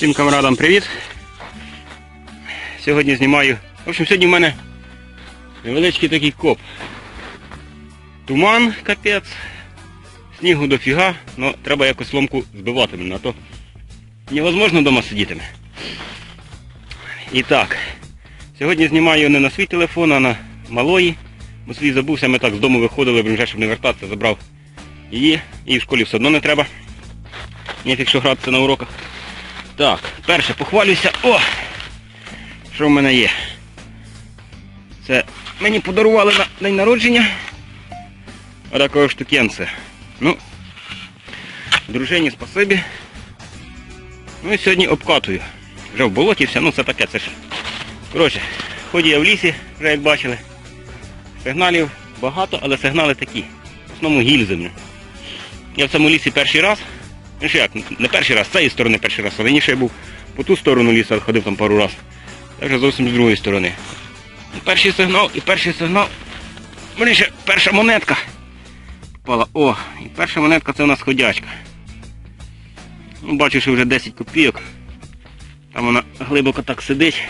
Всім камрадам привіт. Сьогодні знімаю. В общем, сьогодні в мене невеличкий такий коп. Туман, капець, снігу дофіга, але треба якось ломку збивати мене, а то невозможно вдома сидіти. І так, сьогодні знімаю не на свій телефон, а на малої. Бо свій забувся, ми так з дому виходили, вже щоб не вертатися, забрав її. І в школі все одно не треба. Ніфік що гратися на уроках. Так, перше похвалюся. О! Що в мене є? Це мені подарували на день народження. Отакого штукенце. Ну, дружині спасибі. Ну і сьогодні обкатую. Вже в болоті все, ну це таке, це ж. Коротше, ході я в лісі, вже як бачили. Сигналів багато, але сигнали такі. В основному гільзами. Я в цьому лісі перший раз. Ну що як, не перший раз, з цієї сторони перший раз, а раніше я був по ту сторону лісу, ходив там пару раз. Це вже зовсім з другої сторони. Перший сигнал і перший сигнал. Ближче, перша монетка. Впала. О, і перша монетка це у нас ходячка. Ну, бачу, що вже 10 копійок. Там вона глибоко так сидить.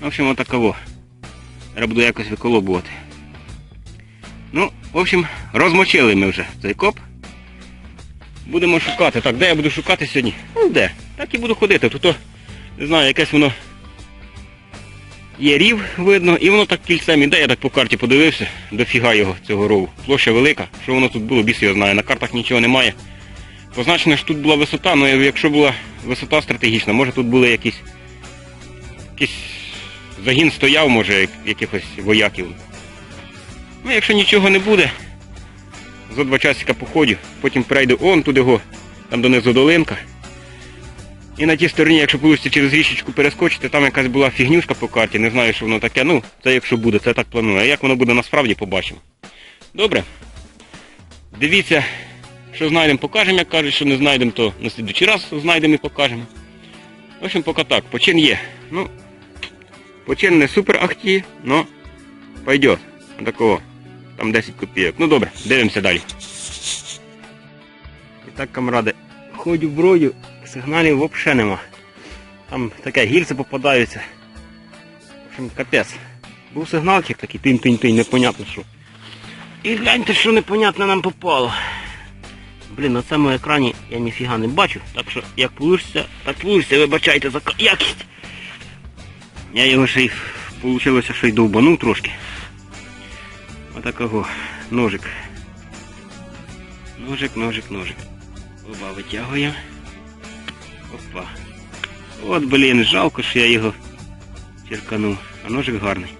В общем, отаково. Треба буду якось виколобувати. Ну, в общем, розмочили ми вже цей коп. Будемо шукати. Так, де я буду шукати сьогодні? Ну де? Так і буду ходити. Тут, не знаю, якесь воно є рів, видно, і воно так кільцем іде, я так по карті подивився, дофіга його цього рову. Площа велика. Що воно тут було, біс його знає. На картах нічого немає. Позначено, що тут була висота, але якщо була висота стратегічна, може тут були якісь, якийсь загін стояв, може, якихось вояків. Ну, якщо нічого не буде, за два часика походю, потім перейду он туди го, там донизу долинка. І на тій стороні, якщо вийде через річечку перескочити, там якась була фігнюшка по карті, не знаю, що воно таке. Ну, це якщо буде, це так планую. А як воно буде насправді, побачимо. Добре. Дивіться, що знайдемо, покажемо, як кажуть, що не знайдемо, то на слідчий раз знайдемо і покажемо. В общем, поки так, почин є. Ну, почин не супер ахті, но пойдет. Такого. Там 10 копійок. Ну добре, дивимося далі. І так, камради, ходю бродю, сигналів взагалі нема. Там таке гільзи попадаються. В общем, капець. Був сигналчик такий тинь-тинь-тинь, непонятно що. І гляньте, що непонятно нам попало. Блін, на цьому екрані я ніфіга не бачу, так що як получиться, так получиться, вибачайте за якість. Я його ще й вийшло, що й довбанув трошки. Отакого ножик. Ножик, ножик, ножик. Оба витягуємо. Опа. От, блін, жалко, що я його черканув. А ножик гарний.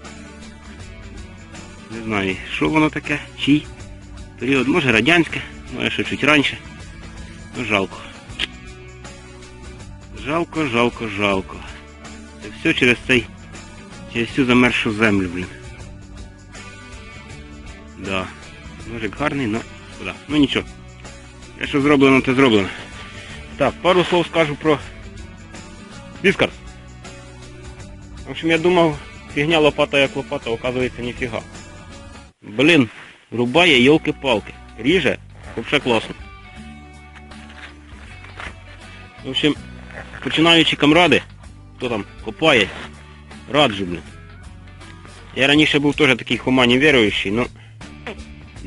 Не знаю, що воно таке, чий. Період, може радянське, може ще чуть раніше. Ну жалко. Жалко, жалко, жалко. Це все через цей, через цю замерзшу землю, блін. Да. Ножик гарний, но куди? Ну нічого. Що зроблено, то зроблено. Так, пару слов скажу про Біскар. В общем, я думав, фігня лопата як лопата, оказується ніфіга. Блін, рубає йолки-палки. Ріже, взагалі класно. В общем, починаючи камради, хто там копає, раджу, блін. Я раніше був теж такий хумані віруючий, но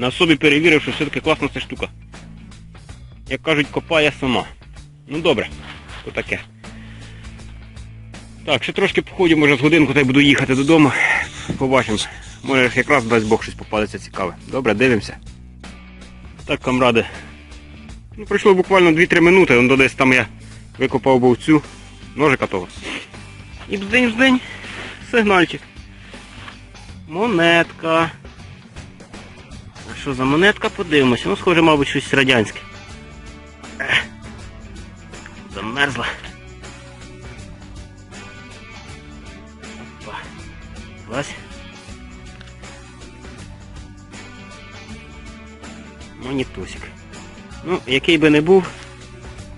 на собі перевірив, що все-таки класна ця штука. Як кажуть, копає сама. Ну добре, то таке. Так, ще трошки походю, може з годинку та й буду їхати додому. Побачимо. Може якраз дасть Бог щось попадеться цікаве. Добре, дивимося. Так, камради. Ну, пройшло буквально 2-3 минути, он десь там я викопав був цю ножика того. І бздень бздень сигнальчик. Монетка. Що за монетка? Подивимося. Ну, схоже, мабуть, щось радянське. Замерзла. Опа. Клась. Монітосик. Ну, який би не був,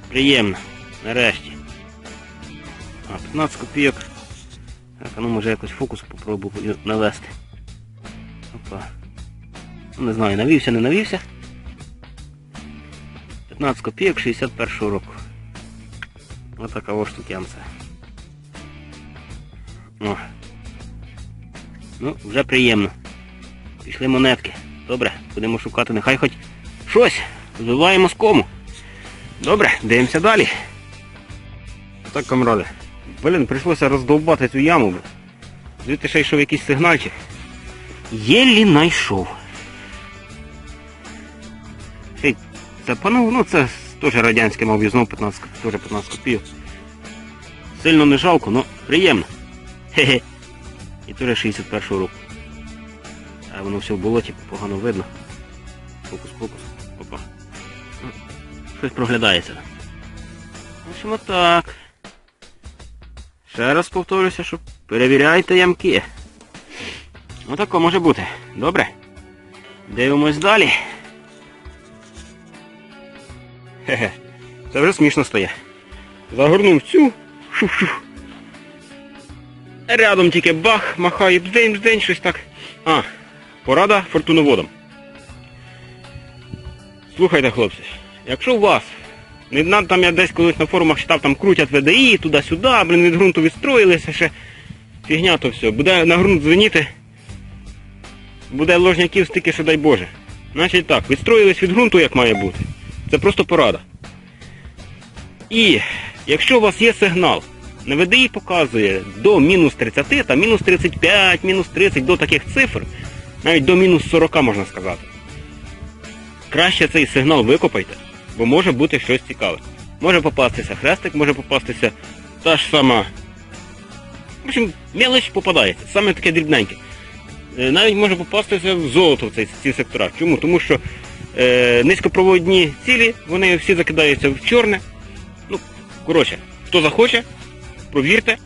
приємно. Нарешті. А, 15 копійок. Так, ну може якось фокус попробую навести. Опа. Ну, не знаю, навівся, не навівся. 15 копійок 61 року. Ось така ось штукенця. О. Ну, вже приємно. Пішли монетки. Добре, будемо шукати, нехай хоч щось. Збиваємо з кому. Добре, дивимося далі. Так, камради. Блін, прийшлося роздовбати цю яму. Звідти ще йшов якийсь сигнальчик. Єлі знайшов. Це панов, ну це теж радянське, мав знов 15, теж 15 копійок. Сильно не жалко, але приємно. Хе-хе. І теж 61 року. А воно все в болоті, погано видно. Фокус, фокус. Опа. Ну, Щось проглядається. В отак. Ще раз повторюся, що перевіряйте ямки. Отако може бути. Добре? Дивимось далі. Хе-хе. Це вже смішно стає. Загорнув цю. Шух-шух. Рядом тільки бах, махає бздень, бздень, щось так. А, порада фортуноводам. Слухайте, хлопці, якщо у вас, не там я десь колись на форумах читав, там крутять ВДІ, туди-сюди, блин, від ґрунту відстроїлися ще. Фігня то все. Буде на ґрунт дзвоніти, буде ложняків стільки, що дай Боже. Значить так, відстроїлись від ґрунту, як має бути. Це просто порада. І якщо у вас є сигнал, на ВДІ показує до мінус 30, та мінус 35, мінус 30, до таких цифр, навіть до мінус 40 можна сказати. Краще цей сигнал викопайте, бо може бути щось цікаве. Може попастися хрестик, може попастися та ж сама. В общем, мелоч попадається, саме таке дрібненьке. Е, Навіть може попастися в золото в цей, ці сектора. Чому? Тому що е, низькопроводні цілі, вони всі закидаються в чорне. Ну, коротше, хто захоче, провірте.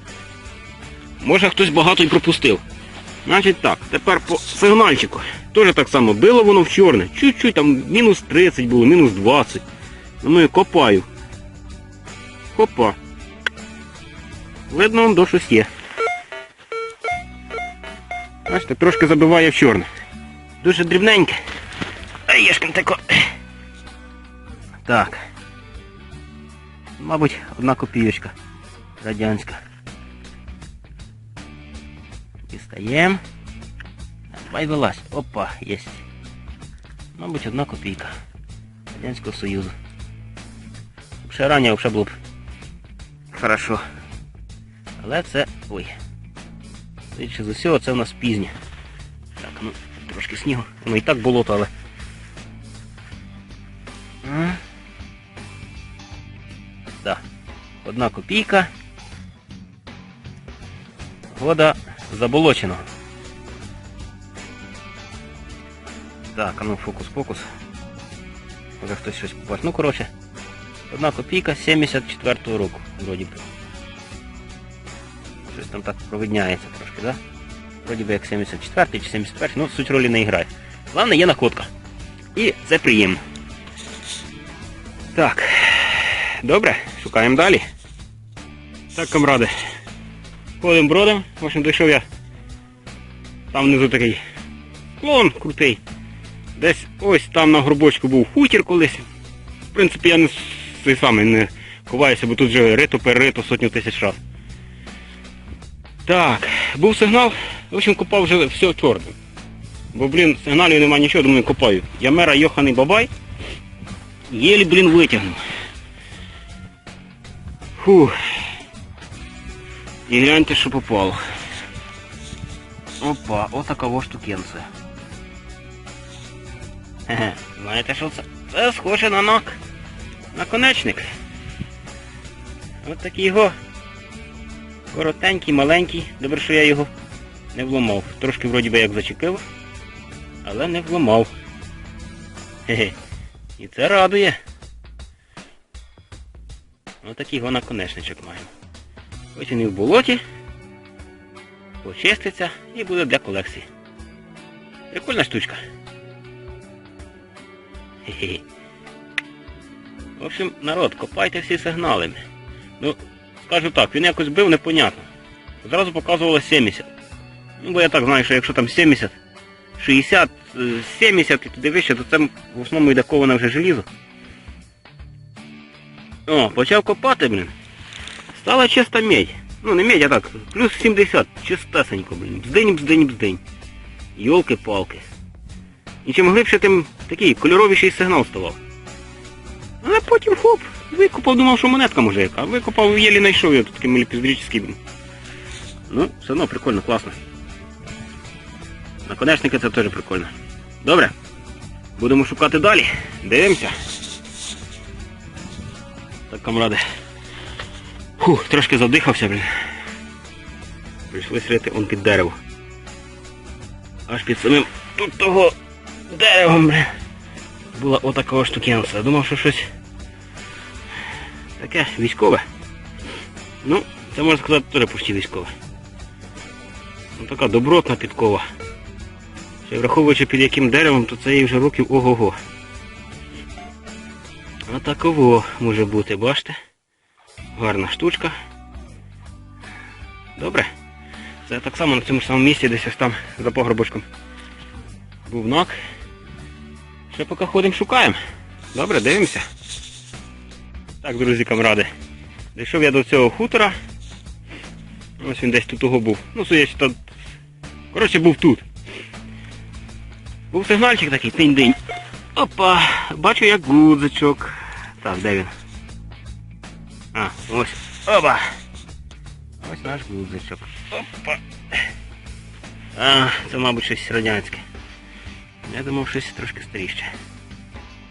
Може хтось багато і пропустив. Значить так, тепер по сигнальчику. Теж так само, било воно в чорне. Чуть-чуть там мінус 30 було, мінус 20. Ну я копаю. Хопа. Видно, он до щось є. Бачите, трошки забиває в чорне. Дуже дрібненьке. Єшкин тако. Так. Мабуть, одна копійочка радянська. Дістаємо. Давай вилазь. Опа, єсть. Мабуть, одна копійка. Радянського Союзу. Ще раніше вже було б. Хорошо. Але це... Ой. Більше з усього це у нас пізнє. Так, ну, трошки снігу. Воно і так болото, але. Одна копійка. Вода заболочена. Так, а ну фокус-фокус. Може хтось щось побачить. Ну, коротше, Одна копійка 74-го року, вроді би. Щось там так провидняється трошки, да? Вроді би як 74 чи 71, ну суть ролі не грає. Головне є накотка. І це приємно. Так, добре, шукаємо далі. Так, камради. Ходим бродом. В общем, дійшов я. Там внизу такий клон крутий. Десь ось там на горбочку був хутір колись. В принципі, я не цей самий не ховаюся, бо тут вже рито перерито сотню тисяч разів. Так, був сигнал, в общем, копав вже все чорне. Бо, блін, сигналів немає нічого, думаю, копаю. Ямера Йоханий Бабай. Єлі, блін, витягнув. Фух. І гляньте, що попало. Опа, отакова штукенція. Хе-хе, знаєте що це? Це схоже на нак. Наконечник. Ось такий його коротенький, маленький. Добре, що я його не вломав. Трошки вроді би як зачепив, але не вломав. І це радує. Ось такий його наконечничок маємо. І в болоті. Почиститься і буде для колекції. Прикольна штучка. Хе-хе. В общем, народ, копайте всі сигнали. Ну, скажу так, він якось бив непонятно. Зразу показувало 70. Ну, бо я так знаю, що якщо там 70, 60, е, 70 і туди вище, то це в основному йде коване вже желізо. О, почав копати, блін. Стала чиста медь. Ну не медь, а так, плюс 70, чистесенько, блін. Бздень, бздень, бздень. Йолки-палки. І чим глибше, тим такий кольоровіший сигнал ставав. Але потім хоп, викопав, думав, що монетка може яка. Викопав, єлі знайшов я тут такий меліпіздрічний. Ну, все одно прикольно, класно. Наконечники це теж прикольно. Добре. Будемо шукати далі. Дивимося. Так, камради. Фух, трошки задихався, блін. Прийшлось рити он під дерево. Аж під самим тут того деревом, блін. Була отакого штукенця. Думав, що щось таке військове. Ну, це можна сказати теж почти військове. Ну така добротна підкова. Ще враховуючи під яким деревом, то це їй вже років ого-го. Отаково може бути, бачите? Гарна штучка. Добре. Це так само на цьому самому місці, десь ось там за погробочком. Був нак. Ще поки ходимо, шукаємо. Добре, дивимося. Так, друзі, камради. Дійшов я до цього хутора. Ось він десь тут того був. Ну, судячи, то... Коротше, був тут. Був сигнальчик такий, тинь-динь. Опа, бачу як гудзичок. Так, де він? А, ось. Опа. Ось наш гудзичок. Опа. А, це, мабуть, щось радянське. Я думав, щось трошки старіше.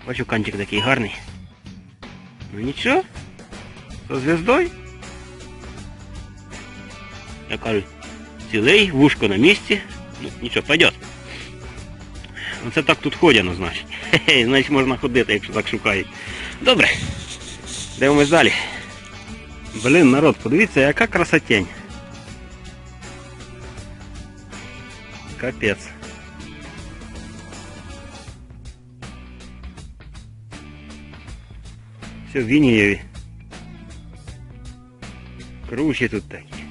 Бачу кантик такий гарний. Ну нічого. Со зв'яздою. Я кажу, цілий, вушко на місці. Ну, нічого, пойдет. Оце так тут ходяно, значить. Хе-хе, значить можна ходити, якщо так шукають. Добре. Дивимось далі. Блін, народ, подивіться, яка красотень. Капець. Все Вінієві. Кручі тут такі.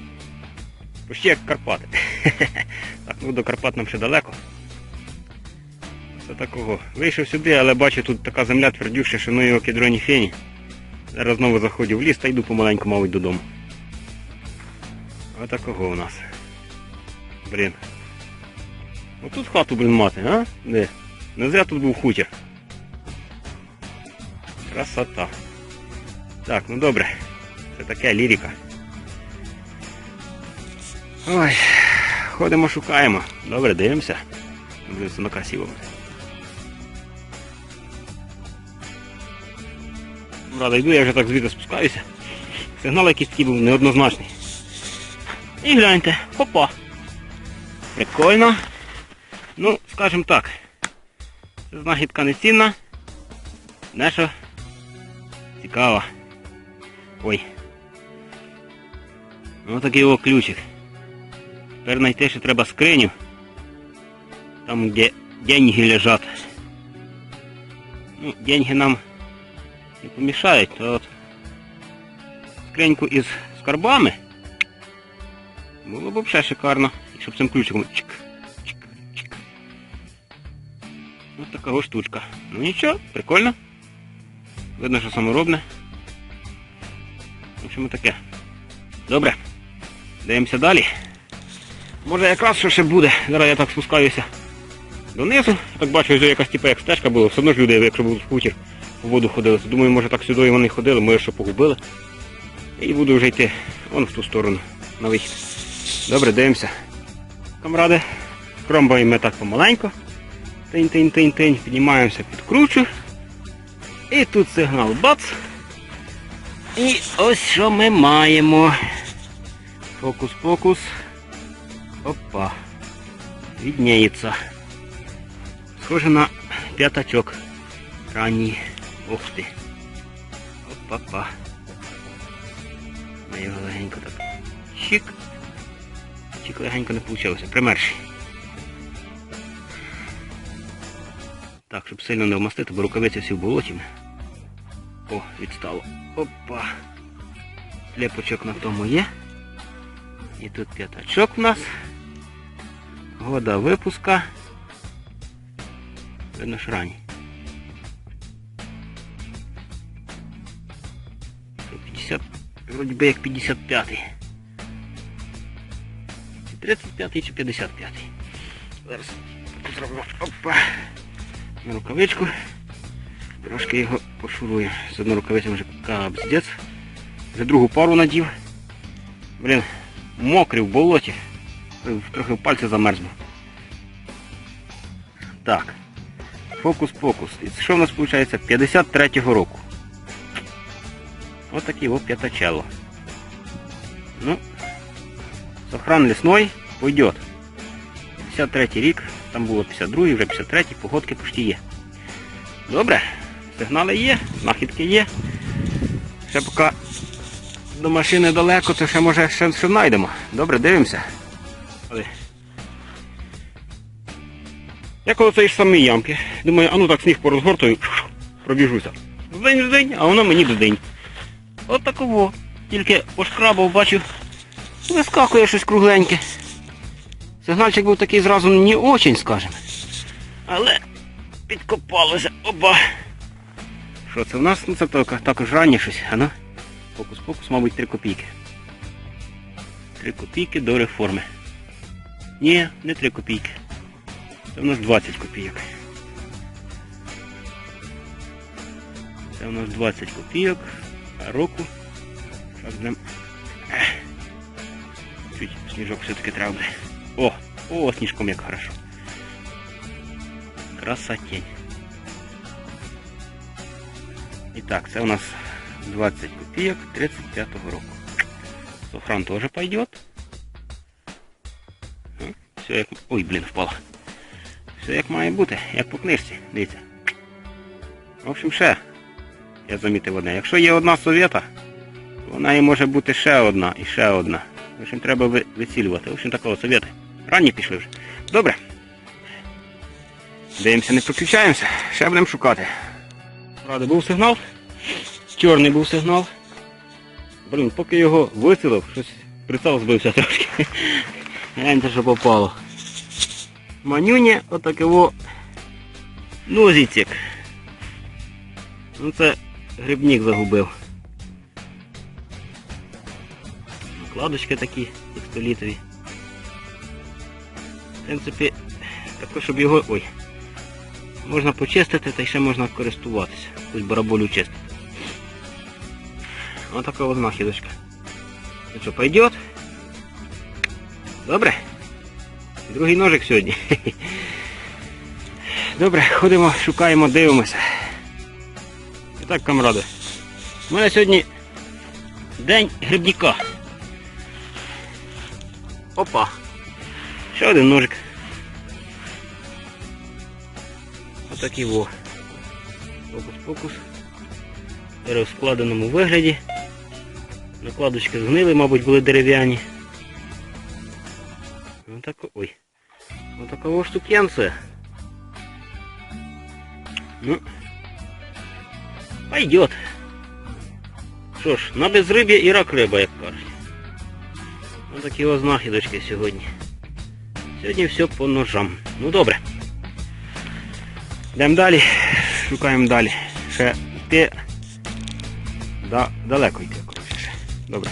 Почти як Карпати. Так, ну до Карпат нам ще далеко. Це такого. Вийшов сюди, але бачу, тут така земля твердюща, що ну його кедроні фені. Зараз знову заходжу в ліс та йду помаленьку, мабуть, додому. Отакого у нас. Блін. Отут хату, блін, мати, а? Де? Не зря тут був хутір. Красота. Так, ну добре. Це таке лірика. Ой, ходимо, шукаємо. Добре, дивимося. Блін, це красиво. Рада йду, я вже так звідти спускаюся. Сигнал якийсь такий був неоднозначний. І гляньте, хопа. Прикольно. Ну, скажімо так. Знахідка не цінна. Наша цікава. Ой. Ось такий о ключик. Тепер знайти ще треба скриню. Там де деньги лежать. Ну, деньги нам не помішають, то от скриньку із скарбами було б взагалі шикарно. І щоб цим ключиком чик, чик, чик. Ось така штучка. Ну нічого, прикольно. Видно, що саморобне. В общем, таке. Добре. Дивимося далі. Може якраз що ще буде. Зараз я так спускаюся донизу. Так бачу, що якась типу як стежка була. Все одно ж люди, якщо будуть в хутір, по воду ходили. Думаю, може так сюди вони ходили, може що погубили. І буду вже йти вон в ту сторону на вихід. Добре, дивимося. Камради. Кромбаємо ми так помаленько. Тинь-тинь-тинь-тинь. Піднімаємося під кручу. І тут сигнал бац. І ось що ми маємо. Фокус-фокус. Опа. Відняється. Схоже на п'ятачок. Ранній. Ух ти. Опа-па. Ми його легенько так. Чик. Чик легенько не вийшло. Примерший. Так, щоб сильно не вмастити, бо рукавиця всі в болоті. О, відстало. Опа. Сліпочок на тому є. І тут п'ятачок у нас. Года випуска. Видно ж вроді би як 55-й. Чи 35-й, чи 55-й. Зараз зробимо. На рукавичку. Трошки його пошурую. З одної рукавиці вже капздець. Вже другу пару надів. Блін, мокрий в болоті. Трохи в пальці замерзнув. Так. Фокус-покус. І що в нас виходить? 53-го року. Ось такий о п'ятачело. Ну, сохран лісной пойдет. 53 рік, там було 52 вже 53 погодки почти є. Добре, сигнали є, знахідки є. Ще поки до машини далеко, то ще може ще, ще знайдемо. Добре, дивимося. Я коли цієї ж самої ямки, думаю, а ну так сніг порозгортую, пробіжуся. День в а воно мені до день. От такого. Тільки пошкрабав, бачу, вискакує щось кругленьке. Сигнальчик був такий зразу не очень, скажемо. Але підкопалося. Оба. Що це в нас? Ну це так- також раннє щось. А ну? Фокус-фокус, мабуть, 3 копійки. 3 копійки до реформи. Ні, не 3 копійки. Це в нас 20 копійок. Це в нас 20 копійок. Року. Чуть сніжок все-таки треба буде. О! О, сніжком як хорошо. Красотень. І так, це у нас 20 копійок 35-го року. Софран тоже пойдет. Все як... Ой, блін, впало. Все як має бути, як по книжці, дивіться. В общем, ще я замітив одне. Якщо є одна совєта, то вона і може бути ще одна і ще одна. В общем, треба вицілювати. В общем, такого совєти. Ранні пішли вже. Добре. Дивимося, не проключаємося. Ще будемо шукати. Правда, був сигнал. Чорний був сигнал. Блін, поки його вицілив, щось прицел збився трошки. Гляньте, що попало. Манюня отакого нозіцік. Ну це грибник загубив. Накладочки такі текстолітові. В принципі, також, щоб його... Ой. Можна почистити та ще можна користуватися. Ось бараболю чистити. Ось така ось знахідочка. Ну що, пойдет? Добре? Другий ножик сьогодні. Добре, ходимо, шукаємо, дивимося. Так, камради. У мене сьогодні день грибника. Опа. Ще один ножик. Отакий во. Фокус-фокус. В розкладеному вигляді. Накладочки згнили, мабуть, були дерев'яні. Отако. Ой. Отакого штукенція. Ну. Пойдет. Що ж, на безриб'я і рак риба, як кажуть. Ось такі ось знахідочки сьогодні. Сьогодні все по ножам. Ну добре. Йдемо далі, шукаємо далі. Ще йти. Да, далеко йти, коротше. Добре.